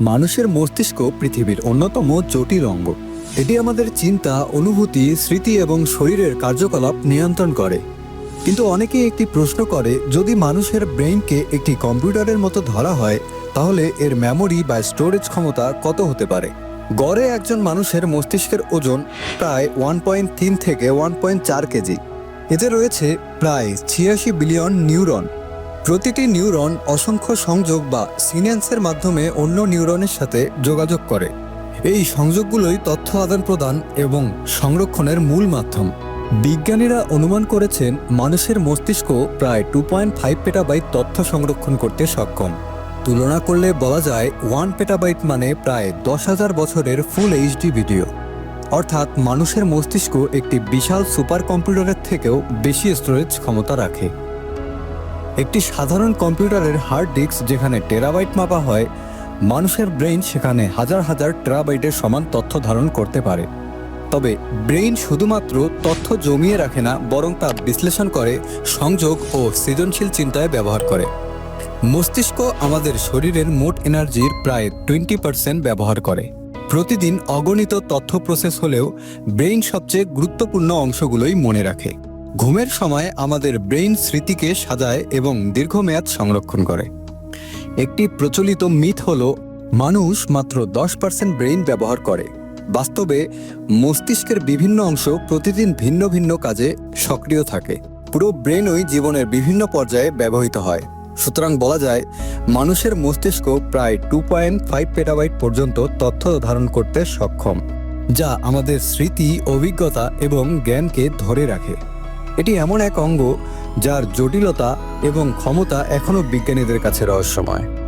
মানুষের মস্তিষ্ক পৃথিবীর অন্যতম জটিল অঙ্গ। এটি আমাদের চিন্তা, অনুভূতি, স্মৃতি এবং শরীরের কার্যকলাপ নিয়ন্ত্রণ করে। কিন্তু অনেকেই একটি প্রশ্ন করে, যদি মানুষের ব্রেইনকে একটি কম্পিউটারের মতো ধরা হয়, তাহলে এর মেমোরি বা স্টোরেজ ক্ষমতা কত হতে পারে? গড়ে একজন মানুষের মস্তিষ্কের ওজন প্রায় ওয়ান পয়েন্ট তিন থেকে ওয়ান পয়েন্ট চার কেজি। এতে রয়েছে প্রায় ছিয়াশি বিলিয়ন নিউরন। প্রতিটি নিউরন অসংখ্য সংযোগ বা সিনেন্সের মাধ্যমে অন্য নিউরনের সাথে যোগাযোগ করে। এই সংযোগগুলোই তথ্য আদান প্রদান এবং সংরক্ষণের মূল মাধ্যম। বিজ্ঞানীরা অনুমান করেছেন, মানুষের মস্তিষ্ক প্রায় টু পয়েন্ট ফাইভ পেটাবাইট তথ্য সংরক্ষণ করতে সক্ষম। তুলনা করলে বলা যায় ওয়ান পেটাবাইট মানে প্রায় দশ হাজার বছরের ফুল এইচডি ভিডিও অর্থাৎ মানুষের মস্তিষ্ক একটি বিশাল সুপার কম্পিউটারের থেকেও বেশি স্টোরেজ ক্ষমতা রাখে। একটি সাধারণ কম্পিউটারের হার্ড ডিস্ক যেখানে টেরাবাইট মাপা হয়, মানুষের ব্রেইন সেখানে হাজার হাজার টেরাবাইটের সমান তথ্য ধারণ করতে পারে। তবে ব্রেইন শুধুমাত্র তথ্য জমিয়ে রাখে না, বরং তা বিশ্লেষণ করে, সংযোগ ও সৃজনশীল চিন্তায় ব্যবহার করে। মস্তিষ্ক আমাদের শরীরের মোট এনার্জির প্রায় টোয়েন্টি পার্সেন্ট ব্যবহার করে। প্রতিদিন অগণিত তথ্য প্রসেস হলেও ব্রেইন সবচেয়ে গুরুত্বপূর্ণ অংশগুলোই মনে রাখে। ঘুমের সময় আমাদের ব্রেইন স্মৃতিকে সাজায় এবং দীর্ঘমেয়াদ সংরক্ষণ করে। একটি প্রচলিত মিথ হল, মানুষ মাত্র দশ পার্সেন্ট ব্রেইন ব্যবহার করে। বাস্তবে, মস্তিষ্কের বিভিন্ন অংশ প্রতিদিন ভিন্ন ভিন্ন কাজে সক্রিয় থাকে। পুরো ব্রেনই জীবনের বিভিন্ন পর্যায়ে ব্যবহৃত হয়। সুতরাং বলা যায়, মানুষের মস্তিষ্ক প্রায় টু পয়েন্ট ফাইভ পেটাবাইট পর্যন্ত তথ্য ধারণ করতে সক্ষম, যা আমাদের স্মৃতি, অভিজ্ঞতা এবং জ্ঞানকে ধরে রাখে। এটি এমন এক অঙ্গ যার জটিলতা এবং ক্ষমতা এখনও বিজ্ঞানীদের কাছে রহস্যময়।